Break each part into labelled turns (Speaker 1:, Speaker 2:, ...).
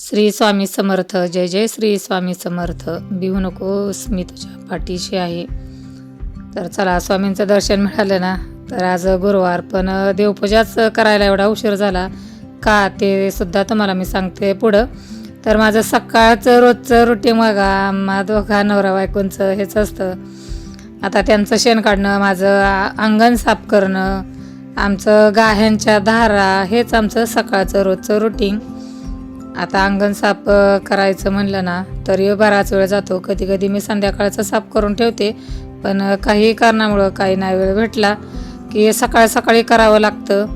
Speaker 1: श्री स्वामी समर्थ जय जय श्री स्वामी समर्थ. भिवू नकोस मी तुझ्या पाठीशी आहे. तर चला स्वामींचं दर्शन मिळालं ना? तर आज गुरुवार पण देवपूजाच करायला एवढा उशीर झाला का ते सुद्धा तुम्हाला मी सांगते पुढं. तर माझं सकाळचं रोजचं रुटीन बघा मा दोघा नवरा बायकोंचं हेच असतं. आता त्यांचं शेण काढणं माझं अंगण साफ करणं आमचं गाह्यांच्या धारा हेच आमचं सकाळचं रोजचं रुटीन आता अंगण साफ करायचं म्हणलं ना तरी बराच वेळ जातो. कधी कधी मी संध्याकाळचं साफ करून ठेवते पण काही कारणामुळं काही नाही वेळ भेटला की सकाळ सकाळी करावं लागतं.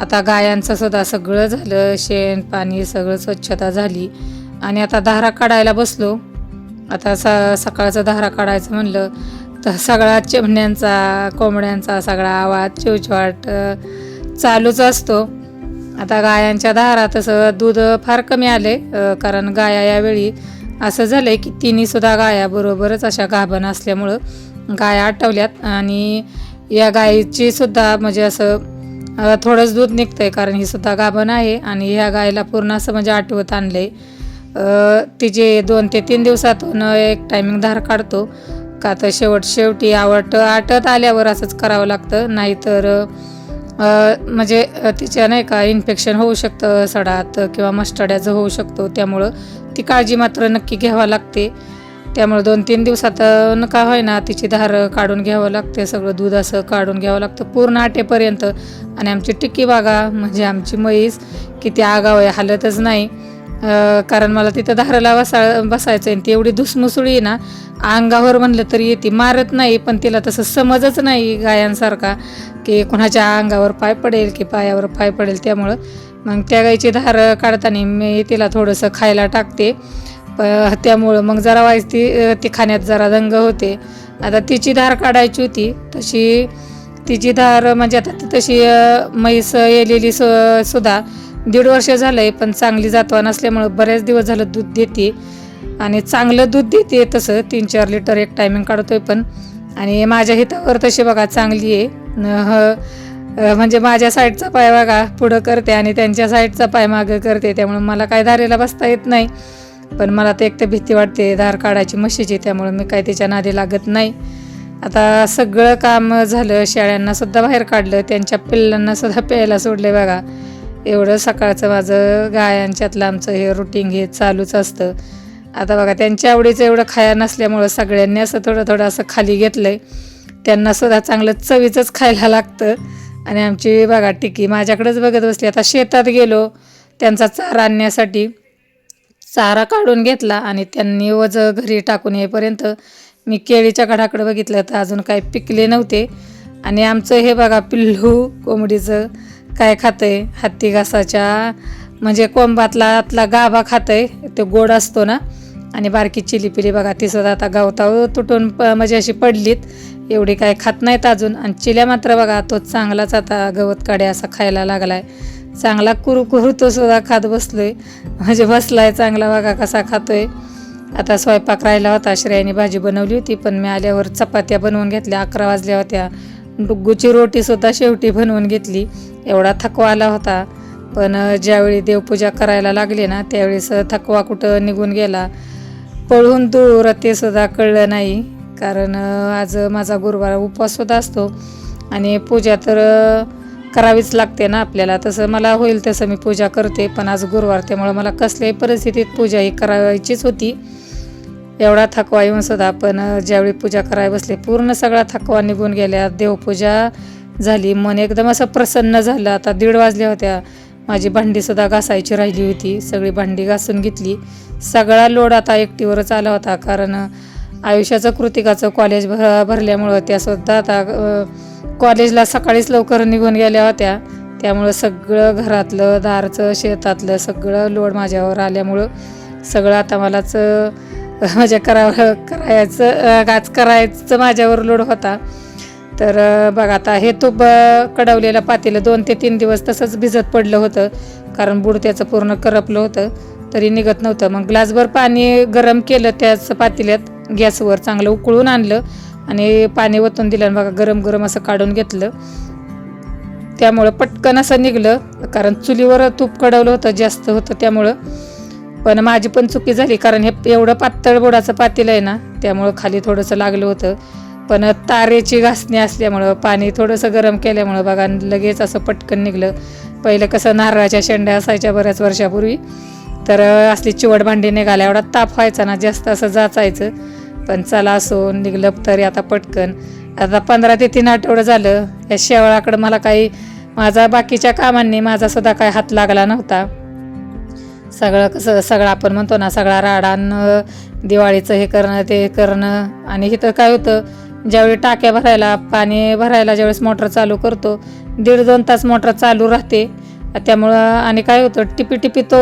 Speaker 1: आता गायांचं सुद्धा सगळं झालं शेण पाणी सगळं स्वच्छता झाली आणि आता धारा काढायला बसलो. आता स सकाळचं धारा काढायचं म्हणलं तर सगळा चिमण्यांचा कोंबड्यांचा सगळा आवाज चिवचिवाट चालूच असतो. आता गायांच्या दारात तसं दूध फार कमी आले कारण गाया यावेळी असं झालं आहे की तिन्ही सुद्धा गाया बरोबरच अशा गाभण असल्यामुळं गाया आटवल्यात आणि या गायीची सुद्धा म्हणजे असं थोडंच दूध निघतंय कारण ही सुद्धा गाभण आहे आणि ह्या गायीला पूर्ण असं म्हणजे आठवत आणलंय. आहे तिचे दोन ते तीन दिवसातून एक टायमिंग धार काढतो. का तर शेवट शेवटी आवट आटत आल्यावर असंच करावं लागतं. नाहीतर म्हणजे तिच्या नाही का इन्फेक्शन होऊ शकतं सडात किंवा मस्टड्याचं होऊ शकतो. त्यामुळं ती काळजी मात्र नक्की घ्यावी लागते. त्यामुळे दोन तीन दिवसात न का होईना तिची धार काढून घ्यावं लागते. सगळं दूध असं काढून घ्यावं लागतं. पूर्ण आटेपर्यंत. आणि आमची टिक्की बागा म्हणजे आमची म्हैस किती आगाव आहे हालतच नाही. कारण मला तिथं धाराला बसा बसायचं आहे ती एवढी धुसमुसळी ना अंगावर म्हणलं तरी येते मारत नाही पण तिला तसं समजच नाही गायांसारखा की कुणाच्या अंगावर पाय पडेल की पायावर पाय पडेल. त्यामुळं मग त्या गाईची धार काढताना मी तिला थोडंसं खायला टाकते. प त्यामुळं मग जरा वाईस ती ती खाण्यात जरा दंग होते. आता तिची धार काढायची होती तशी तिची धार म्हणजे आता ती तशी म्हैस येलेली सु सुद्धा दीड वर्ष झालं आहे पण चांगली जातवा नसल्यामुळं बरेच दिवस झालं दूध देते. आणि चांगलं दूध देते तसं तीन चार लिटर एक टायमिंग काढतोय पण. आणि माझ्या हितावर तशी बघा चांगली आहे. न ह- म्हणजे माझ्या साईडचा पाय बघा पुढं करते आणि त्यांच्या साईडचा पाय मागं करते त्यामुळे मला काय धारेला बसता येत नाही. पण मला तर एक तर भीती वाटते धार काढायची म्हशीची त्यामुळे मी काय त्याच्या नादी लागत नाही. आता सगळं काम झालं शेळ्यांना सुद्धा बाहेर काढलं त्यांच्या पिल्लांना सुद्धा प्यायला सोडले बघा. एवढं सकाळचं माझं गायांच्यातलं आमचं हे रुटीन हे चालूच असतं. आता बघा त्यांच्या आवडीचं एवढं खाया नसल्यामुळं सगळ्यांनी असं थोडं थोडं असं खाली घेतलं आहे त्यांना सुद्धा चांगलं चवीचंच खायला लागतं. आणि आमची बघा टिकी माझ्याकडेच बघत बसली. आता शेतात गेलो त्यांचा चारा आणण्यासाठी चारा काढून घेतला आणि त्यांनी वज घरी टाकून येईपर्यंत मी केळीच्या घडाकडे बघितलं. तर अजून काही पिकले नव्हते. आणि आमचं हे बघा पिल्लू कोंबडीचं काय खाते हत्ती घासाच्या म्हणजे कोंबातला आतला गाभा खाते तो गोड असतो ना. आणि बारकी चिली पिली बघा ती सुद्धा आता गावताव तुटून प म्हणजे अशी पडलीत. एवढी काय खात नाहीत अजून. आणि चिल्या मात्र बघा तो चांगलाच आता गवत काढे असा खायला लागलाय. चांगला कुरकुरू तो सुद्धा खात बसलोय. म्हणजे बसलाय चांगला बघा कसा खातोय. आता स्वयंपाक राहिला होता श्रेयाने भाजी बनवली होती पण मी आल्यावर चपात्या बनवून घेतल्या अकरा वाजल्या होत्या. डुग्गूची रोटीसुद्धा शेवटी बनवून घेतली. एवढा थकवा आला होता. पण ज्यावेळी देवपूजा करायला लागली ना त्यावेळेस थकवा कुठं निघून गेला. पळून दूर ते सुद्धा कळलं नाही. कारण आज माझा गुरुवार उपवाससुद्धा असतो. आणि पूजा तर करावीच लागते ना आपल्याला. तसं मला होईल तसं मी पूजा करते. पण आज गुरुवार त्यामुळं मला कसल्याही परिस्थितीत पूजा ही करायचीच होती. एवढा थकवा येऊन सुद्धा पण ज्यावेळी पूजा करायला बसले पूर्ण सगळा थकवा निघून गेल्या. देवपूजा झाली. मन एकदम असं प्रसन्न झालं. आता दीड वाजल्या होत्या. माझी भांडीसुद्धा घासायची राहिली होती. सगळी भांडी घासून घेतली. सगळा लोड आता एकटीवरच आला होता. कारण आयुष्याचं कृतिकाचं कॉलेज भर भरल्यामुळं त्यासुद्धा आता कॉलेजला सकाळीच लवकर निघून गेल्या होत्या. त्यामुळं सगळं घरातलं दारचं शेतातलं सगळं लोड माझ्यावर आल्यामुळं सगळं आता मलाच माझ्या म्हणजे करावं करायचं अ, करायचं माझ्यावर लोड होता. तर बघा आता हे तूप अ, कडवलेलं पातेलं दोन ते तीन दिवस तसंच भिजत पडलं होतं. कारण बुड त्याचं पूर्ण करपलं होतं. तरी निघत नव्हतं. मग ग्लासभर पाणी गरम केलं त्याच पातेल्यात. गॅसवर चांगलं उकळून आणलं. आणि पाणी ओतून दिलं आणि बघा गरम गरम असं काढून घेतलं. त्यामुळं पटकन असं निघलं. कारण चुलीवर तूप कडवलं होतं जास्त होतं त्यामुळं. पण माझी पण चुकी झाली. कारण हे एवढं पातळ बुडाचं पातेलं आहे ना त्यामुळं खाली थोडंसं लागलं होतं. पण तारेची घासणी असल्यामुळं पाणी थोडंसं गरम केल्यामुळं बघा लगेच असं पटकन निघलं. पहिलं कसं नारळाच्या शेंड्या असायच्या बऱ्याच वर्षापूर्वी तर असली चिवट भांडी निघाल्या एवढा ताप व्हायचा ना जास्त असं जाचायचं. पण चला असो निघलं तरी आता पटकन. आता पंधरा ते तीन आठवडं झालं या शेवळाकडं मला काही माझा बाकीच्या कामांनी माझा सुद्धा काही हात लागला नव्हता. सगळं कसं सगळं आपण म्हणतो ना सगळा राडान दिवाळीचं हे करणं ते करणं आणि इथं काय होतं ज्यावेळी टाक्या भरायला पाणी भरायला ज्यावेळेस मोटर चालू करतो दीड दोन तास मोटर चालू राहते. त्यामुळं आणि काय होतं टिपी टिपी तो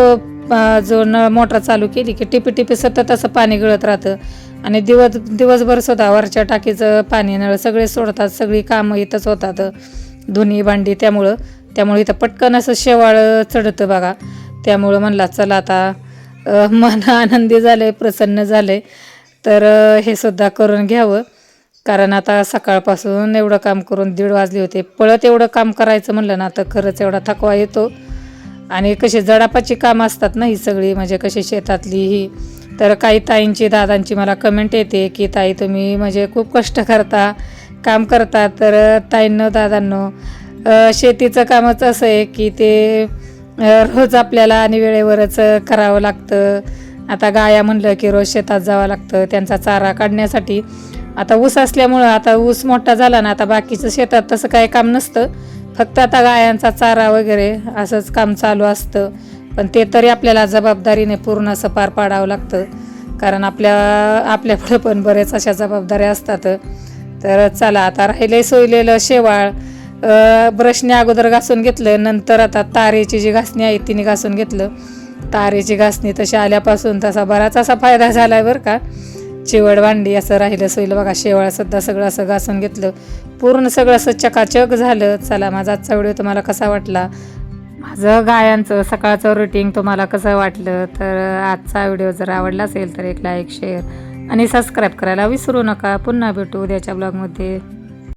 Speaker 1: जो न मोटर चालू केली की टिपी टिपी सतत असं पाणी गळत राहतं. आणि दिवस दिवसभर सुद्धा वरच्या टाकीचं पाणी नळ सगळे सोडतात सगळी कामं इथंच होतात. धुनी भांडी त्यामुळं त्यामुळे इथं पटकन असं शेवाळ चढतं बघा. त्यामुळं म्हणला चला आता मन आनंदी झालं आहे प्रसन्न झालं आहे तर हे सुद्धा करून घ्यावं. कारण आता सकाळपासून एवढं काम करून दीड वाजले होते. पळत एवढं काम करायचं म्हणलं ना तर खरंच एवढा थकवा येतो. आणि कसे जडापाची कामं असतात ना ही सगळी म्हणजे कशी शेतातली ही. तर काही ताईंची दादांची मला कमेंट येते की ताई तुम्ही म्हणजे खूप कष्ट करता काम करता. तर ताईंनो दादांनो शेतीचं कामच असं आहे की ते रोज आपल्याला आणि वेळेवरच करावं लागतं. आता गाया म्हणलं की रोज शेतात जावं लागतं. त्यांचा चारा काढण्यासाठी आता ऊस असल्यामुळं आता ऊस मोठा झाला ना आता बाकीचं शेतात तसं काय काम नसतं. फक्त आता गायांचा चारा वगैरे असंच काम चालू असतं. पण ते तरी आपल्याला जबाबदारीने पूर्ण असं पार पाडावं लागतं. कारण आपल्या आपल्याकडं पण बरेच अशा जबाबदाऱ्या असतात. तर चला आता राहिले सोयलेलं शेवाळ. ब्रशने अगोदर घासून घेतलं नंतर आता तारेची जी घासणी आहे तिने घासून घेतलं. तारेची घासणी तशी आल्यापासून तसा बराच असा फायदा झाला आहे बरं का. चिवड भांडी असं राहिलं सोयलं बघा शेवाळसुद्धा सगळं असं घासून घेतलं. पूर्ण सगळं असं चकाचक झालं. चला माझा आजचा व्हिडिओ तुम्हाला कसा वाटला? माझं गायांचं सकाळचं रुटीन तुम्हाला कसं वाटलं? तर आजचा व्हिडिओ जर आवडला असेल तर एक लाईक शेअर आणि सबस्क्राईब करायला विसरू नका. पुन्हा भेटू उद्याच्या ब्लॉगमध्ये